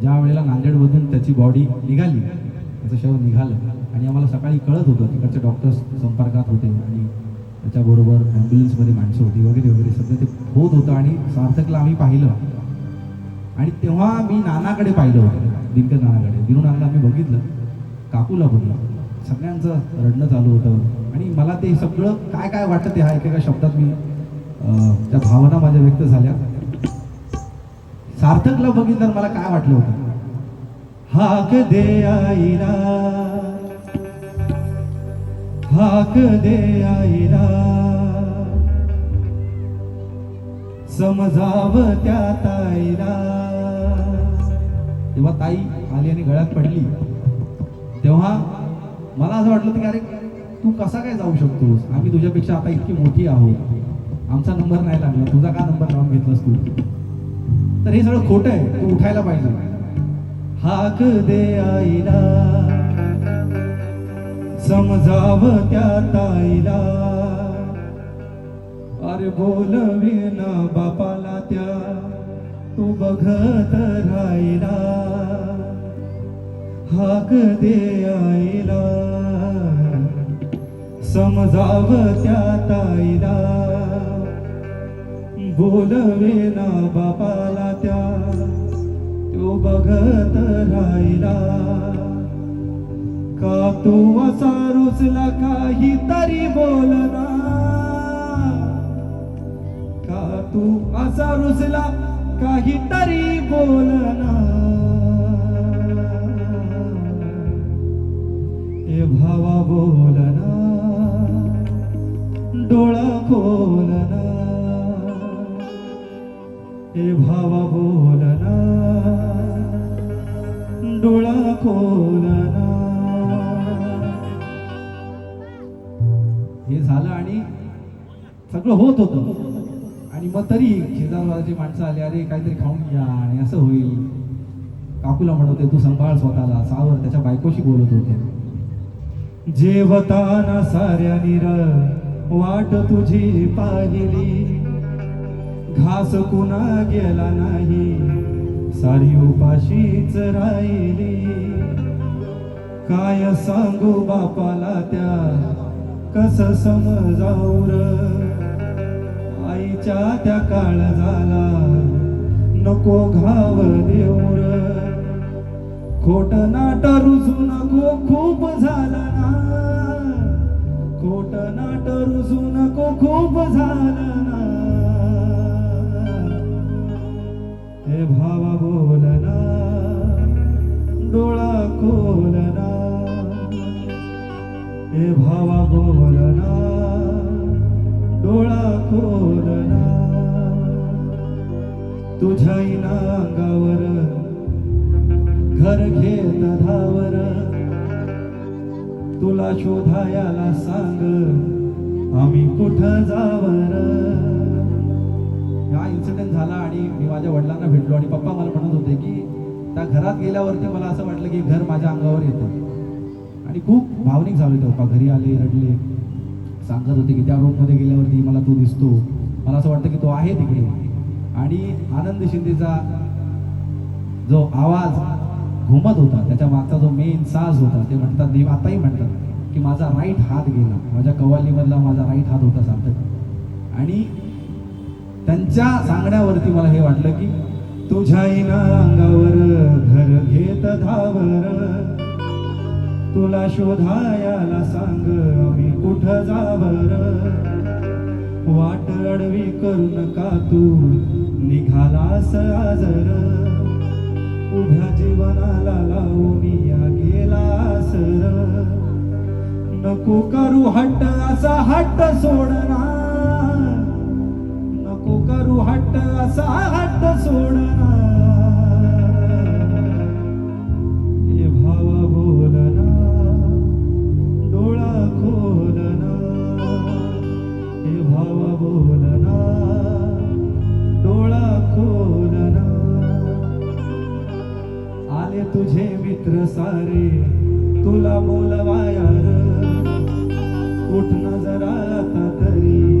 ज्या वेळेला नांदेडमधून त्याची बॉडी निघाली त्याचं शव निघालं आणि आम्हाला सकाळी कळत होतं तिकडचे डॉक्टर्स संपर्कात होते आणि त्याच्याबरोबर ॲम्ब्युलन्समध्ये माणसं होती वगैरे वगैरे सध्या ते होत होतं आणि सार्थकला आम्ही पाहिलं. आणि तेव्हा मी नानाकडे पाहिलं होतं दिनकर नानाकडे. दिनू नानाला आम्ही बघितलं काकूला बघितलं. सगळ्यांचं रडणं चालू होतं आणि मला ते सगळं काय काय वाटतं ते हा एकेका शब्दात मी त्या भावना माझ्या व्यक्त झाल्या. सार्थकला बघितलं मला काय वाटलं होतं? हाक दे आईला. हाक दे आईला. समजाव त्या ताईला. तेव्हा ताई आली आणि गळ्यात पडली. तेव्हा मला असं वाटलं की अरे तू कसा काय जाऊ शकतोस? आम्ही तुझ्यापेक्षा आता इतकी मोठी आहोत. आमचा नंबर नाही लागला. तुझा का नंबर लावून घेतलास तू? तर हे सगळं खोटं आहे तू उठायला पाहिजे. हाक दे आईला. समजाव त्या ताईला. अरे बोलवीन बापाला त्या. तू बघत राहिला. हाक दे आईला. समजाव त्या ताईला. बोलवे ना बापाला त्या. तो बघत राहिला. का तू असा रुचला काहीतरी बोलना का तू असा रुचला काहीतरी बोलना ए भावा बोलना डोळा खोलना. ए भावा बोलना डोळा खोलना. हे झालं आणि सगळं होत होतं. आणि मग तरी शेजारवाची माणसं आली अरे काहीतरी खाऊन घ्या आणि असं होईल. काकूला म्हणत होते तू सांभाळ स्वतःला. सावर त्याच्या बायकोशी बोलत होते. जेवताना साऱ्या निर वाट तुझी पाहिली घास कुणा गेला नाही. सारी उपाशीच राहिली. काय सांगू बापाला त्या? कस समजावर? आईच्या त्या काळ झाला. नको घाव देऊर. खोट नाट रुजू नको खूप झाला ना. बोलना डोळा खोलना हे भावा बोलना डोळा खोलना. तुझ्या इना अंगावर घर घेत धावर तुला शोधायाला सांग आम्ही कुठं जावर? हा इन्सिडेंट झाला आणि मी माझ्या वडिलांना भेटलो आणि पप्पा मला म्हणत होते की त्या घरात गेल्यावरती मला असं वाटलं की घर माझ्या अंगावर येतं. आणि खूप भावनिक झाले होते पप्पा घरी आले रडले. सांगत होते की त्या रूममध्ये गेल्यावरती मला तो दिसतो. मला असं वाटतं की तो आहे तिकडे. आणि आनंद शिंदेचा जो आवाज घुमत होता त्याच्या मागचा जो मेन साज होता ते म्हणतात देव आताही म्हणतात की माझा राईट हात गेला. माझ्या कव्वालीमधला माझा राईट हात होता सार्थक आणि त्यांच्या सांगण्यावरती मला हे वाटलं की तुझ्या अंगावर घर घेत धावर. तुला शोधायाला सांग मी कुठं जावर. वाट अडवी करू नका तू निघालास आजर. उभ्या जीवनाला लावून या गेला सर नको करू हट्ट असा हट्ट सोडणार. हट्ट असा हट हे भावा बोलना डोळा खोलना हे भावा बोलना डोळा खोलना आले तुझे मित्र सारे तुला बोलवाया उठना जरा आता तरी.